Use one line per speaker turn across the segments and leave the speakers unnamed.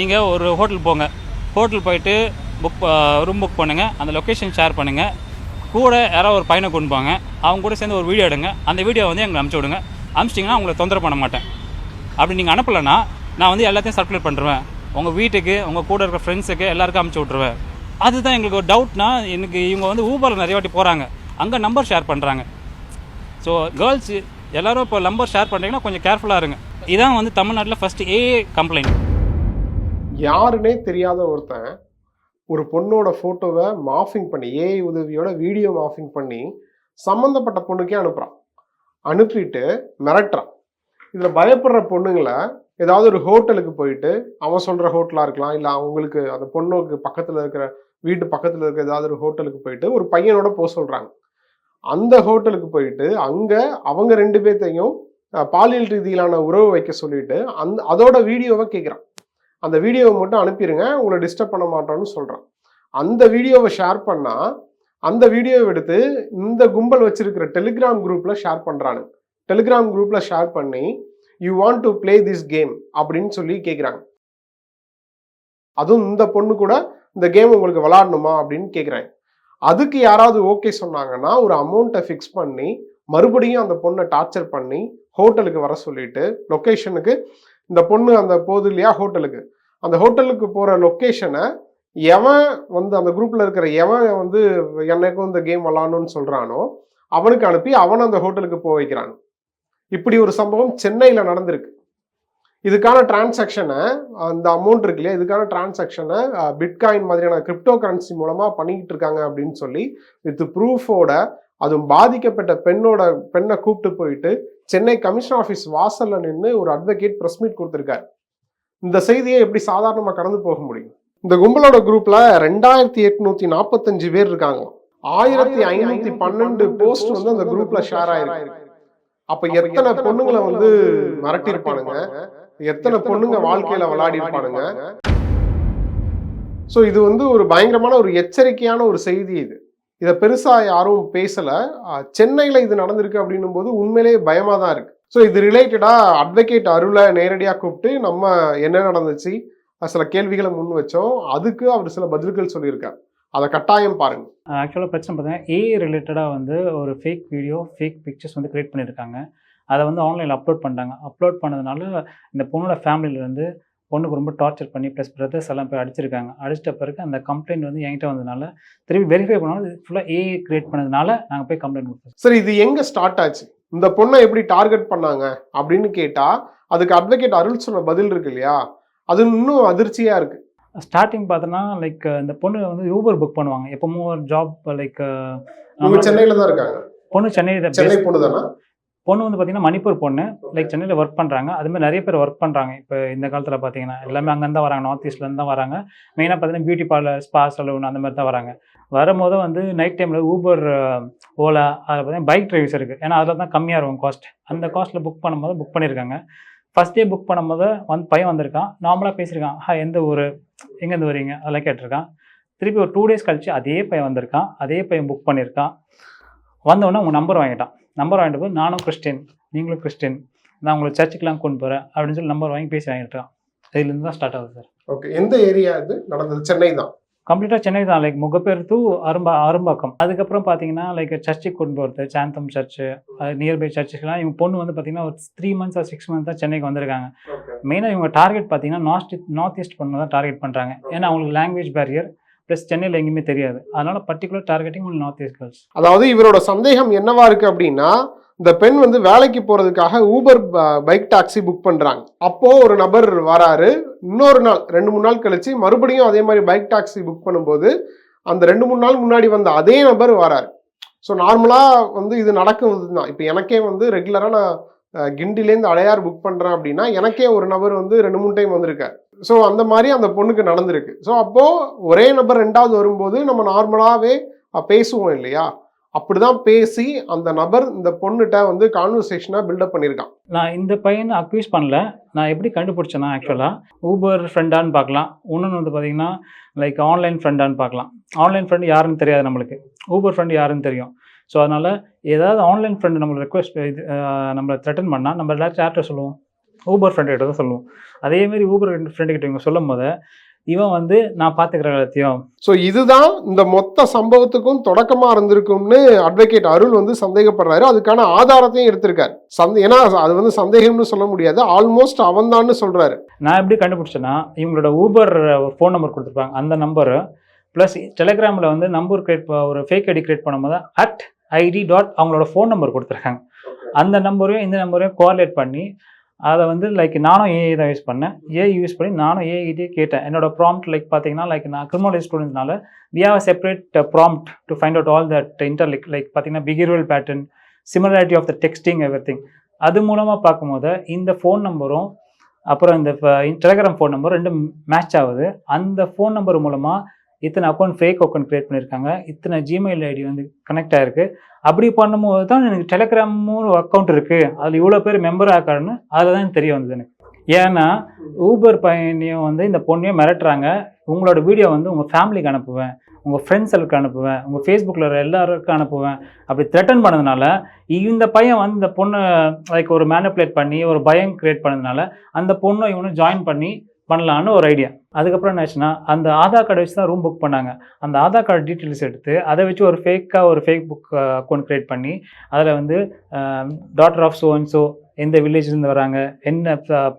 நீங்கள் ஒரு ஹோட்டல் போங்க. ஹோட்டல் போயிட்டு புக் ரூம் புக் பண்ணுங்கள் அந்த லொக்கேஷன் ஷேர் பண்ணுங்கள் கூட யாராவது ஒரு பையனை கொண்டு போங்க. அவங்க கூட சேர்ந்து ஒரு வீடியோ எடுங்க. அந்த வீடியோ வந்து எங்களுக்கு அனுப்பிச்சி விடுங்க. அனுப்பிச்சிட்டிங்கன்னா உங்களை தொந்தரவு பண்ண மாட்டேன். அப்படி நீங்கள் அனுப்பலைன்னா நான் வந்து எல்லாத்தையும் சர்க்குலேட் பண்ணுறேன் உங்கள் வீட்டுக்கு உங்கள் கூட இருக்கிற ஃப்ரெண்ட்ஸுக்கு எல்லாருக்கும் அனுப்பிச்சி விட்ருவேன் அதுதான் எங்களுக்கு ஒரு டவுட்னா எனக்கு இவங்க வந்து ஊபரில் நிறைய வாட்டி போகிறாங்க அங்கே நம்பர் ஷேர் பண்ணுறாங்க ஸோ கேர்ள்ஸ் எல்லோரும் இப்போ நம்பர் ஷேர் பண்ணுறீங்கன்னா கொஞ்சம் கேர்ஃபுல்லாக இருங்க. இதான் வந்து தமிழ்நாட்டில் ஃபஸ்ட்டு ஏ கம்ப்ளைண்ட்
யாருன்னே தெரியாத ஒருத்தன் ஒரு பொண்ணோட ஃபோட்டோவை மாஃபிங் பண்ணி ஏஐ உதவியோட வீடியோ மாஃபிங் பண்ணி சம்மந்தப்பட்ட பொண்ணுக்கே அனுப்புகிறான் அனுப்பிட்டு மிரட்டுறான். இதில் பயப்படுற பொண்ணுங்களை ஏதாவது ஒரு ஹோட்டலுக்கு போயிட்டு அவன் சொல்கிற ஹோட்டலாக இருக்கலாம் இல்லை அவங்களுக்கு அந்த பொண்ணுக்கு பக்கத்தில் இருக்கிற வீட்டு பக்கத்தில் இருக்கிற ஏதாவது ஒரு ஹோட்டலுக்கு போயிட்டு ஒரு பையனோட போக சொல்கிறாங்க அந்த ஹோட்டலுக்கு போயிட்டு அங்கே அவங்க ரெண்டு பேர்த்தையும் பாலியல் ரீதியிலான உறவு வைக்க சொல்லிட்டு அந்த அதோட வீடியோவை கேட்குறான் அந்த வீடியோவை மட்டும் அனுப்பிடுங்க உங்களை டிஸ்டர்ப் பண்ண மாட்டோம்னு சொல்கிறான் அந்த வீடியோவை ஷேர் பண்ணால் அந்த வீடியோவை எடுத்து இந்த கும்பல் வச்சிருக்கிற டெலிகிராம் குரூப்பில் ஷேர் பண்ணுறானு டெலிகிராம் குரூப்பில் ஷேர் பண்ணி you want to play this game அப்படின்னு சொல்லி கேட்குறாங்க அதுவும் இந்த பொண்ணு கூட இந்த கேம் உங்களுக்கு விளாடணுமா அப்படின்னு கேட்குறாங்க அதுக்கு யாராவது ஓகே சொன்னாங்கன்னா ஒரு அமௌண்ட்டை ஃபிக்ஸ் பண்ணி மறுபடியும் அந்த பொண்ணை டார்ச்சர் பண்ணி ஹோட்டலுக்கு வர சொல்லிட்டு லொக்கேஷனுக்கு இந்த பொண்ணு அந்த போகுது இல்லையா ஹோட்டலுக்கு. அந்த ஹோட்டலுக்கு போகிற லொக்கேஷனை எவன் வந்து அந்த குரூப்பில் இருக்கிற எவன் வந்து எனக்கும் இந்த கேம் விளாடணும்னு சொல்கிறானோ அவனுக்கு அனுப்பி அவனை அந்த ஹோட்டலுக்கு போக வைக்கிறான். இப்படி ஒரு சம்பவம் சென்னையில் நடந்திருக்கு. இதுக்கான டிரான்சாக்ஷனை அந்த அமௌண்ட் இருக்கு இல்லையா இதுக்கான டிரான்சாக்ஷனை பிட்காயின் மாதிரியான கிரிப்டோ கரன்சி மூலமாக பண்ணிக்கிட்டு இருக்காங்க அப்படின்னு சொல்லி வித் ப்ரூஃபோட அதுவும் பாதிக்கப்பட்ட பெண்ணோட பெண்ணை கூப்பிட்டு போயிட்டு சென்னை கமிஷன் ஆஃபீஸ் வாசல்ல நின்று ஒரு அட்வொகேட் ப்ரெஸ் மீட் கொடுத்துருக்காரு. இந்த செய்தியை எப்படி சாதாரணமாக கடந்து போக முடியும்? இந்த கும்பலோட குரூப்ல ரெண்டாயிரத்தி எட்நூத்தி நாற்பத்தஞ்சு பேர் இருக்காங்க ஆயிரத்தி ஐநூத்தி பன்னெண்டு போஸ்ட் வந்து அந்த குரூப்ல ஷேர் ஆயிருக்கு. அப்ப எத்தனை பொண்ணுங்களை வந்து மிரட்டியிருப்பானுங்க? எத்தனை பொண்ணுங்க வாழ்க்கையில விளையாடி இருப்பானுங்க ஸோ இது வந்து ஒரு பயங்கரமான ஒரு எச்சரிக்கையான ஒரு செய்தி இது. இதை பெருசாக யாரும் பேசலை. சென்னையில் இது நடந்திருக்கு அப்படின்னும் போது உண்மையிலேயே பயமாக தான் இருக்கு. ஸோ இது ரிலேட்டடாக அட்வொகேட் அருளை நேரடியாக கூப்பிட்டு நம்ம என்ன நடந்துச்சு? சில கேள்விகளை முன் வச்சோம். அதுக்கு அவர் சில பதில்கள் சொல்லியிருக்கார். அதை கட்டாயம் பாருங்கள்
ஆக்சுவலாக பிரச்சனை பார்த்தீங்கன்னா ஏ ரிலேட்டடாக வந்து ஒரு ஃபேக் வீடியோ ஃபேக் பிக்சர்ஸ் வந்து க்ரியேட் பண்ணியிருக்காங்க. அதை வந்து ஆன்லைனில் அப்லோட் பண்ணிட்டாங்க. அப்லோட் பண்ணதுனால இந்த பொண்ணோட ஃபேமிலியிலேருந்து பொண்ணுக்கு ரொம்ப டார்ச்சர் பண்ணி ப்ளஸ் பிரதர்ஸ் எல்லாம் போய் அடிச்சிருக்காங்க. அடிச்சிட்ட பிறகு அந்த கம்ப்ளைண்ட் வந்து என்கிட்ட வந்ததுனால திருப்பி வெரிஃபை பண்ணாலும் ஃபுல்லாக ஏ கிரியேட் பண்ணதுனால நாங்கள் போய் கம்ப்ளைண்ட் கொடுத்தோம்.
சரி இது எங்க ஸ்டார்ட் ஆச்சு? இந்த பொண்ணை எப்படி டார்கெட் பண்ணாங்க? அப்படின்னு கேட்டா அதுக்கு அட்வொகேட் அருள் சொன்ன பதில் இருக்கு இல்லையா? அது இன்னும் அதிர்ச்சியா இருக்கு.
ஸ்டார்டிங் பார்த்தோன்னா லைக் இந்த பொண்ணு வந்து ஊபர் புக் பண்ணுவாங்க. எப்பவும் ஒரு ஜாப் லைக்
சென்னையில தான் இருக்காங்க.
பொண்ணு சென்னை
சென்னை பொண்ணு தானே?
பொண்ணு வந்து பார்த்தீங்கன்னா மணிப்பூர் பொண்ணு. லைக் சென்னையில் ஒர்க் பண்ணுறாங்க அது மாதிரி நிறைய பேர் ஒர்க் பண்ணுறாங்க இப்போ இந்த காலத்தில் பார்த்தீங்கன்னா எல்லாமே அங்கேருந்து தான் வராங்க. நார்த் ஈஸ்ட்லேருந்து தான் வராங்க. மெயினாக பார்த்தீங்கன்னா பியூட்டி பார்லர் ஸ்பா சலூன் அந்த மாதிரி தான் வராங்க. வரும்போது வந்து நைட் டைமில் ஊபர் ஓலா அதில் பார்த்தீங்கன்னா பைக் டிரைவர்ஸ் இருக்குது ஏன்னா அதில் தான் கம்மியாக இருக்கும் காஸ்ட் அந்த காஸ்ட்டில் புக் பண்ணும்போது புக் பண்ணியிருக்காங்க ஃபஸ்ட் டே புக் பண்ணும்போது வந்து பையன் வந்திருக்கான். நார்மலாக பேசியிருக்கான். ஹா எந்த ஊர்? எங்கேருந்து வரீங்க? அதெல்லாம் கேட்டிருக்கான். திருப்பி ஒரு டூ டேஸ் கழிச்சு அதே பையன் வந்திருக்கான். அதே பையன் புக் பண்ணியிருக்கான் வந்தவொடனே உங்கள் நம்பர் வாங்கிட்டான். நம்பர் வாங்கிட்டு போய் நானும் கிறிஸ்டின் நீங்களும் கிறிஸ்டின் நான் உங்களை சர்ச்சுக்கெலாம் கொண்டு போகிறேன் அப்படின்னு சொல்லி நம்பர் வாங்கி பேசி வாங்கிட்டான் இதுலேருந்து தான் ஸ்டார்ட் ஆகுது சார்
ஓகே எந்த ஏரியா இது? நடந்தது சென்னை தான்.
கம்ப்ளீட்டாக சென்னை தான் லைக் முகப்பேர் டு அரும்பா அரும்பாக்கம். அதுக்கப்புறம் பார்த்தீங்கன்னா லைக் சர்ச்சுக்கு கொண்டு போகிறது சாந்தம் சர்ச்சு நியர்பை சர்ச்சுக்கெலாம் இவங்க பொண்ணு வந்து பார்த்தீங்கன்னா ஒரு three months or six months தான் சென்னைக்கு வந்திருக்காங்க. மெயினாக இவங்க டார்கெட் பார்த்தீங்கன்னா நார்த் நார்த் ஈஸ்ட் பொண்ணு தான் டார்கெட் பண்ணுறாங்க ஏன்னா அவங்களுக்கு லாங்குவேஜ் பேரியர் ப்ளஸ் சென்னையில் எங்கேயுமே தெரியாது. அதனால particular targeting on north east girls
அதாவது இவரோட சந்தேகம் என்னவா இருக்கு அப்படின்னா இந்த பெண் வந்து வேலைக்கு போறதுக்காக ஊபர் பைக் டாக்ஸி புக் பண்றாங்க. அப்போ ஒரு நபர் வராரு இன்னொரு நாள் ரெண்டு மூணு நாள் கழிச்சு மறுபடியும் அதே மாதிரி பைக் டாக்ஸி புக் பண்ணும்போது அந்த ரெண்டு மூணு நாள் முன்னாடி வந்த அதே நபர் வராரு. ஸோ நார்மலாக வந்து இது நடக்கும் தான் இப்போ எனக்கே வந்து ரெகுலராக நான் கிண்டிலேருந்து அடையார் புக் பண்ணுறேன் அப்படின்னா எனக்கே ஒரு நபர் வந்து ரெண்டு மூணு டைம் வந்திருக்காரு. ஸோ அந்த மாதிரி அந்த பொண்ணுக்கு நடந்திருக்கு. ஸோ அப்போது ஒரே நபர் ரெண்டாவது வரும்போது நம்ம நார்மலாகவே பேசுவோம் இல்லையா? அப்படிதான் பேசி அந்த நபர் இந்த பொண்ணுகிட்ட வந்து கான்வர்சேஷனாக பில்டப் பண்ணியிருக்கான்.
நான் இந்த பையனை அக்யூஸ் பண்ணல. நான் எப்படி கண்டுபிடிச்சேன்னா ஆக்சுவலாக ஊபர் ஃப்ரெண்டான்னு பார்க்கலாம். இன்னொன்று வந்து பார்த்தீங்கன்னா லைக் ஆன்லைன் ஃப்ரெண்டான்னு பார்க்கலாம். ஆன்லைன் ஃப்ரெண்டு யாருன்னு தெரியாது நம்மளுக்கு. ஊபர் ஃப்ரெண்டு யாருன்னு தெரியும். ஸோ அதனால் ஏதாவது ஆன்லைன் ஃப்ரெண்டு நம்மளை ரெக்வஸ்ட் இது நம்மளை த்ரெட்டன் பண்ணால் நம்ம எல்லாரும் யார்கிட்ட சொல்லுவோம். ஊபர் ஃப்ரெண்ட் கிட்ட தான் சொல்லுவோம். அதே மாதிரி ஊபர் ஃப்ரெண்டு கிட்ட இவங்க சொல்லும் போது இவன் வந்து நான் பார்த்துக்கிறேன் எல்லாத்தையும்.
ஸோ இதுதான் இந்த மொத்த சம்பவத்துக்கும் தொடக்கமா இருந்திருக்கும்னு அட்வொகேட் அருள் வந்து சந்தேகப்படுறாரு. அதுக்கான ஆதாரத்தையும் எடுத்திருக்காரு. சந்தே ஏன்னா அது வந்து சந்தேகம்னு சொல்ல முடியாது. ஆல்மோஸ்ட் அவன்தான்னு சொல்றாரு.
நான் எப்படி கண்டுபிடிச்சேன்னா இவங்களோட ஊபர் ஃபோன் நம்பர் கொடுத்துருப்பாங்க. அந்த நம்பரு ப்ளஸ் டெலிகிராமில் வந்து நம்பர் கிரியேட் ஒரு ஃபேக் ஐடி கிரியேட் பண்ணும்போது அட் ஐடி டாட் அவங்களோட ஃபோன் நம்பர் கொடுத்துருக்காங்க. அந்த நம்பரையும் இந்த நம்பரையும் கோஆர்டினேட் பண்ணி அதை வந்து லைக் நானும் ஏஐ தான் யூஸ் பண்ணேன். ஏஐ யூஸ் பண்ணி நானும் ஏஐடியே கேட்டேன். என்னோட ப்ராம்ப்ட் லைக் பார்த்தீங்கன்னா லைக் நான் criminal ஸ்டூடெண்ட்னால we have separate prompt to find out all that interlink like பார்த்தீங்கன்னா behavioural pattern similarity of the texting every அது மூலமாக பார்க்கும்போது இந்த ஃபோன் நம்பரும் அப்புறம் இந்த டெலகிராம் ஃபோன் நம்பர் ரெண்டும் மேட்ச் ஆகுது. அந்த ஃபோன் நம்பர் மூலமாக இத்தனை அக்கௌண்ட் ஃபேக் அக்கௌண்ட் க்ரியேட் பண்ணியிருக்காங்க இத்தனை ஜிமெயில் ஐடி வந்து கனெக்ட் ஆயிருக்கு. அப்படி பண்ணும்போது தான் எனக்கு டெலகிராமும் ஒரு அக்கௌண்ட் இருக்குது அதில் இவ்வளோ பேர் மெம்பர் ஆக்காருன்னு அதில் தான் தெரிய வந்தது எனக்கு. ஏன்னா ஊபர் பையனையும் வந்து இந்த பொண்ணையும் மிரட்டுறாங்க. உங்களோட வீடியோ வந்து உங்கள் ஃபேமிலிக்கு அனுப்புவேன். உங்கள் ஃப்ரெண்ட்ஸுக்கு அனுப்புவேன். உங்கள் ஃபேஸ்புக்கில் எல்லாருக்கும் அனுப்புவேன். அப்படி த்ரெட்டன் பண்ணதுனால இந்த பையன் வந்து இந்த பொண்ணை லைக் ஒரு மேனிப்புலேட் பண்ணி ஒரு பயம் க்ரியேட் பண்ணதுனால அந்த பொண்ணை இவனும் ஜாயின் பண்ணி பண்ணலான்னு ஒரு ஐடியா அதுக்கப்புறம் என்ன ஆச்சுன்னா அந்த ஆதார் கார்டை வச்சு தான் ரூம் புக் பண்ணாங்க. அந்த ஆதார் கார்டு டீட்டெயில்ஸ் எடுத்து அதை வச்சு ஒரு ஃபேக்காக ஒரு ஃபேக் புக் அக்கௌண்ட் க்ரியேட் பண்ணி அதில் வந்து daughter of so and so எந்த வில்லேஜ்லேருந்து வராங்க என்ன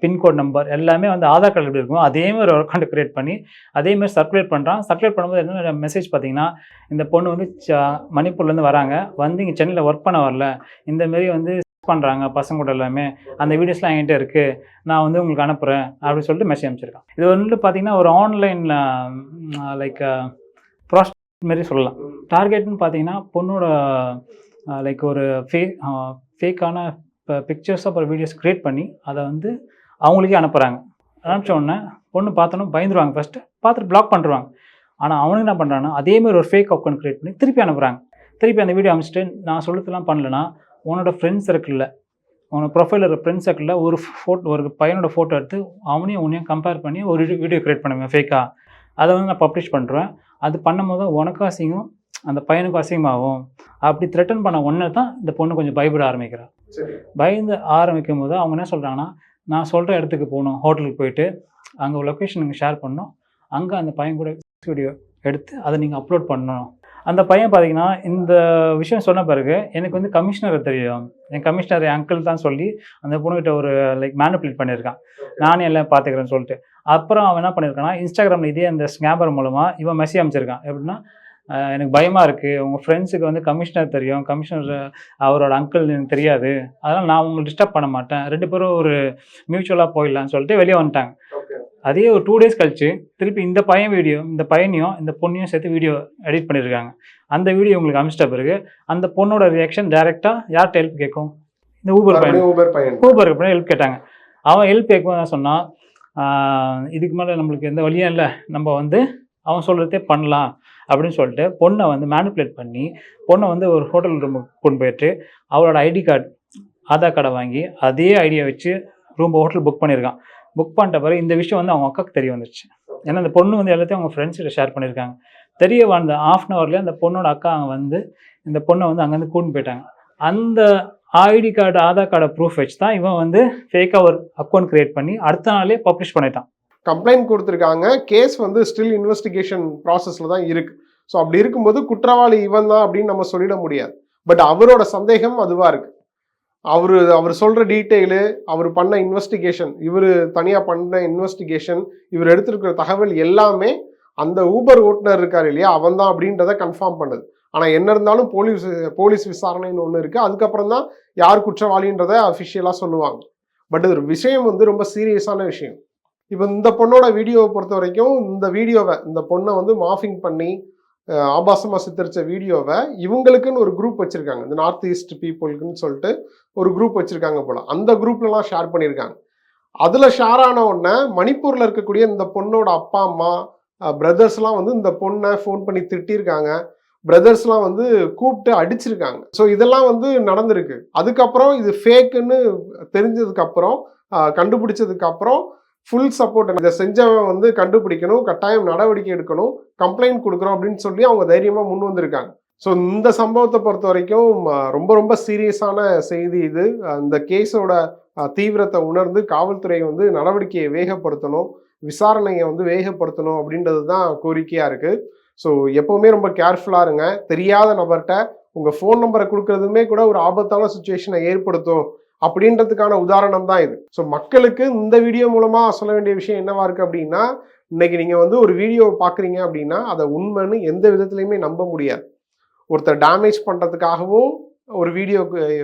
பின்கோட் நம்பர் எல்லாமே வந்து ஆதார் கார்டு எப்படி இருக்கும் அதே மாதிரி ஒரு அக்கௌண்ட் க்ரியேட் பண்ணி அதேமாதிரி சர்க்குலேட் பண்ணுறான் சர்க்குலேட் பண்ணும்போது என்ன மெசேஜ் பார்த்தீங்கன்னா இந்த பொண்ணு வந்து ச- மணிப்பூர்லேருந்து வராங்க. வந்து இங்கே சென்னையில் ஒர்க் பண்ண வரல. இந்த மாரி வந்து பண்ணுறாங்க பசங்க கூட எல்லாமே. அந்த வீடியோஸ்லாம் என்கிட்ட இருக்குது நான் வந்து உங்களுக்கு அனுப்புகிறேன் அப்படின்னு சொல்லிட்டு மெசேஜ் அனுப்பிச்சிருக்கான். இது வந்து பார்த்தீங்கன்னா ஒரு ஆன்லைனில் லைக் ப்ராஸ்ட் மாரி சொல்லலாம். டார்கெட்னு பார்த்தீங்கன்னா பொண்ணோட லைக் ஒரு ஃபே ஃபேக்கான பிக்சர்ஸ் அப்புறம் வீடியோஸ் க்ரியேட் பண்ணி அதை வந்து அவங்களுக்கே அனுப்புகிறாங்க அனுப்பிச்ச உடனே பொண்ணு பார்த்தோன்னா பயந்துருவாங்க ஃபஸ்ட்டு பார்த்துட்டு பிளாக் பண்ணுறாங்க ஆனால் அவனுக்கு என்ன பண்ணுறான்னா அதேமாதிரி ஒரு ஃபேக் அக்கௌண்ட் க்ரியேட் பண்ணி திருப்பி அனுப்புகிறாங்க திருப்பி அந்த வீடியோ அனுப்பிச்சிட்டு நான் சொல்லுறதுலாம் பண்ணலன்னா உன்னோட ஃப்ரெண்ட்ஸ் சர்க்கிளில் உன்னோட ப்ரொஃபைல் இருக்கிற ஃப்ரெண்ட்ஸ் சர்க்கிளில் ஒரு ஃபோட்டோ ஒரு பையனோட ஃபோட்டோ எடுத்து அவனையும் உன்னையும் கம்பேர் பண்ணி ஒரு வீடியோ க்ரியேட் பண்ணுவேன் ஃபேக்காக அதை வந்து நான் பப்ளிஷ் பண்ணுறேன் அது பண்ணும்போது உனக்கும் அசிங்கம் அந்த பையனுக்கும் அசிங்கமாகும். அப்படி த்ரெட்டன் பண்ண ஒன்று தான் இந்த பொண்ணு கொஞ்சம் பயப்பட ஆரம்பிக்கிறா. பயந்து ஆரம்பிக்கும் போது அவங்க என்ன சொல்கிறாங்கன்னா நான் சொல்கிற இடத்துக்கு போகணும் ஹோட்டலுக்கு போயிட்டு அங்கே லொக்கேஷன் நீங்கள் ஷேர் பண்ணணும். அங்கே அந்த பையன் கூட வீடியோ எடுத்து அதை நீங்கள் அப்லோட் பண்ணணும். அந்த பையன் பார்த்தீங்கன்னா இந்த விஷயம் சொன்ன பிறகு எனக்கு வந்து கமிஷனரை தெரியும். என் கமிஷனர் என் அங்கிள் தான் சொல்லி அந்த பொண்ணுகிட்ட ஒரு லைக் மேனிப்புலேட் பண்ணியிருக்கான். நானே எல்லாம் பார்த்துக்கிறேன்னு சொல்லிட்டு. அப்புறம் அவன் என்ன பண்ணியிருக்கான்னா இன்ஸ்டாகிராமில் இதே அந்த ஸ்கேமர் மூலமாக இவன் மெசேஜ் அமைச்சிருக்கான் எப்படின்னா எனக்கு பயமாக இருக்குது உங்கள் ஃப்ரெண்ட்ஸுக்கு வந்து கமிஷனர் தெரியும். கமிஷனர் அவரோட அங்கிள் எனக்கு தெரியாது. அதனால் நான் உங்களை டிஸ்டர்ப் பண்ண மாட்டேன். ரெண்டு பேரும் ஒரு மியூச்சுவலாக போயிடலான்னு சொல்லிட்டு வெளியே வந்துட்டாங்க. அதே ஒரு டூ டேஸ் கழிச்சு திருப்பி இந்த பையன் வீடியோ இந்த பையனையும் இந்த பொண்ணையும் சேர்த்து வீடியோ எடிட் பண்ணியிருக்காங்க அந்த வீடியோ உங்களுக்கு அமிச்சிட்ட பிறகு அந்த பொண்ணோட ரியாக்ஷன் டைரெக்டாக யார்கிட்ட ஹெல்ப் கேட்கும்? இந்த ஊபர் பையன்
ஊபர் பையன்
ஊபருக்கு அப்புறம் ஹெல்ப் கேட்டாங்க. அவன் ஹெல்ப் சொன்னான் ஆஹ் இதுக்கு மேலே நம்மளுக்கு எந்த வழியும் இல்லை. நம்ம வந்து அவன் சொல்கிறதே பண்ணலாம். அப்படின்னு சொல்லிட்டு பொண்ணை வந்து மேனிப்புலேட் பண்ணி பொண்ணை வந்து ஒரு ஹோட்டல் ரூமுக்கு கொண்டு போயிட்டு அவளோட ஐடி கார்டு ஆதார் கார்டை வாங்கி அதே ஐடியா வச்சு ரூம் ஹோட்டல் புக் பண்ணியிருக்கான். புக் பண்ணிட்ட பிறகு இந்த விஷயம் வந்து அவங்க அக்காவுக்கு தெரிய வந்துருச்சு. ஏன்னா அந்த பொண்ணு வந்து எல்லாத்தையும் அவங்க ஃப்ரெண்ட்ஸ்கிட்ட ஷேர் பண்ணியிருக்காங்க. தெரிய வந்த ஆஃப் அன் ஹவர்லேயே அந்த பொண்ணோட அக்கா வந்து இந்த பொண்ணை வந்து அங்கேருந்து கூட்டின்னு போயிட்டாங்க. அந்த ஐடி கார்டு ஆதார் கார்டை ப்ரூஃப் வச்சு தான் இவன் வந்து ஃபேக்காக ஒரு அக்கௌண்ட் கிரியேட் பண்ணி அடுத்த நாளே பப்ளிஷ் பண்ணிட்டான்.
கம்ப்ளைண்ட் கொடுத்துருக்காங்க. கேஸ் வந்து ஸ்டில் இன்வெஸ்டிகேஷன் ப்ராசஸில் தான் இருக்குது ஸோ அப்படி இருக்கும்போது குற்றவாளி இவன் தான் அப்படின்னு நம்ம சொல்லிட முடியாது. பட் அவரோட சந்தேகம் அதுவாக இருக்குது அவர் அவர் சொல்கிற டீட்டெயிலு அவர் பண்ண இன்வெஸ்டிகேஷன் இவர் தனியாக பண்ண இன்வெஸ்டிகேஷன் இவர் எடுத்திருக்கிற தகவல் எல்லாமே அந்த ஊபர் ஓட்டுநர் இருக்கார் இல்லையா? அவன் தான் அப்படின்றத கன்ஃபார்ம் பண்ணுது. ஆனால் என்ன இருந்தாலும் போலீஸ் போலீஸ் விசாரணைன்னு ஒன்று இருக்குது அதுக்கப்புறம் தான் யார் குற்றவாளின்றதை அஃபிஷியலாக சொல்லுவாங்க. பட் இது ஒரு விஷயம் வந்து ரொம்ப சீரியஸான விஷயம். இப்போ இந்த பொண்ணோட வீடியோவை பொறுத்த வரைக்கும் இந்த வீடியோவை இந்த பொண்ணை வந்து மாஃபிங் பண்ணி ஆபாசமாக சித்தரித்த வீடியோவை இவங்களுக்குன்னு ஒரு குரூப் வச்சுருக்காங்க. இந்த நார்த் ஈஸ்ட் பீப்புளுக்குன்னு சொல்லிட்டு ஒரு குரூப் வச்சுருக்காங்க போல். அந்த குரூப்லலாம் ஷேர் பண்ணியிருக்காங்க. அதில் ஷேர் ஆன உடனே மணிப்பூரில் இருக்கக்கூடிய இந்த பொண்ணோட அப்பா அம்மா பிரதர்ஸ்லாம் வந்து இந்த பொண்ணை ஃபோன் பண்ணி திட்டியிருக்காங்க. பிரதர்ஸ்லாம் வந்து கூப்பிட்டு அடிச்சிருக்காங்க. ஸோ இதெல்லாம் வந்து நடந்திருக்கு. அதுக்கப்புறம் இது ஃபேக்குன்னு தெரிஞ்சதுக்கப்புறம் கண்டுபிடிச்சதுக்கப்புறம் அப்புறம் ஃபுல் சப்போர்ட் இதை செஞ்சவன் வந்து கண்டுபிடிக்கணும் கட்டாயம் நடவடிக்கை எடுக்கணும் கம்ப்ளைண்ட் கொடுக்குறோம் அப்படின்னு சொல்லி அவங்க தைரியமாக முன் வந்திருக்காங்க. ஸோ இந்த சம்பவத்தை பொறுத்த வரைக்கும் ரொம்ப ரொம்ப சீரியஸான செய்தி இது. அந்த கேஸோட தீவிரத்தை உணர்ந்து காவல்துறை வந்து நடவடிக்கையை வேகப்படுத்தணும் விசாரணையை வந்து வேகப்படுத்தணும் அப்படின்றது தான் கோரிக்கையாக இருக்குது ஸோ எப்போவுமே ரொம்ப கேர்ஃபுல்லாக இருங்க. தெரியாத நபர்கிட்ட உங்கள் ஃபோன் நம்பரை கொடுக்கறதுமே கூட ஒரு ஆபத்தான சுச்சுவேஷனை ஏற்படுத்தும் அப்படின்றதுக்கான உதாரணம் தான் இது. ஸோ மக்களுக்கு இந்த வீடியோ மூலமாக சொல்ல வேண்டிய விஷயம் என்னவா இருக்குது அப்படின்னா இன்னைக்கு நீங்கள் வந்து ஒரு வீடியோ பார்க்குறீங்க அப்படின்னா அதை உண்மைன்னு எந்த விதத்துலையுமே நம்ப முடியாது. ஒருத்தர் டேமேஜ் பண்ணுறதுக்காகவும் ஒரு வீடியோ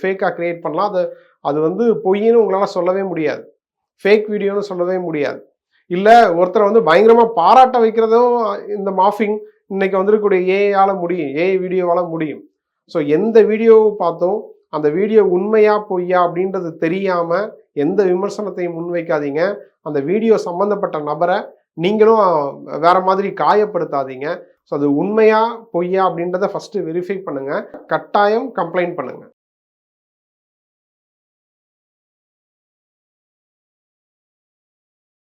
ஃபேக்காக க்ரியேட் பண்ணலாம். அது அது வந்து பொய்ன்னு உங்களால் சொல்லவே முடியாது. ஃபேக் வீடியோன்னு சொல்லவே முடியாது. இல்லை ஒருத்தரை வந்து பயங்கரமாக பாராட்ட வைக்கிறதும் இந்த மாஃபிங் இன்னைக்கு வந்திருக்கக்கூடிய ஏஐயால் முடியும். ஏஐ வீடியோவால் முடியும். ஸோ எந்த வீடியோவை பார்த்தோம் அந்த வீடியோ உண்மையா பொய்யா அப்படின்றது தெரியாமல் எந்த விமர்சனத்தையும் முன்வைக்காதீங்க. அந்த வீடியோ சம்மந்தப்பட்ட நபரை நீங்களும் வேற மாதிரி காயப்படுத்தாதீங்க. ஸோ அது உண்மையா பொய்யா அப்படின்றத ஃபஸ்ட்டு வெரிஃபை பண்ணுங்க. கட்டாயம் கம்ப்ளைண்ட் பண்ணுங்க.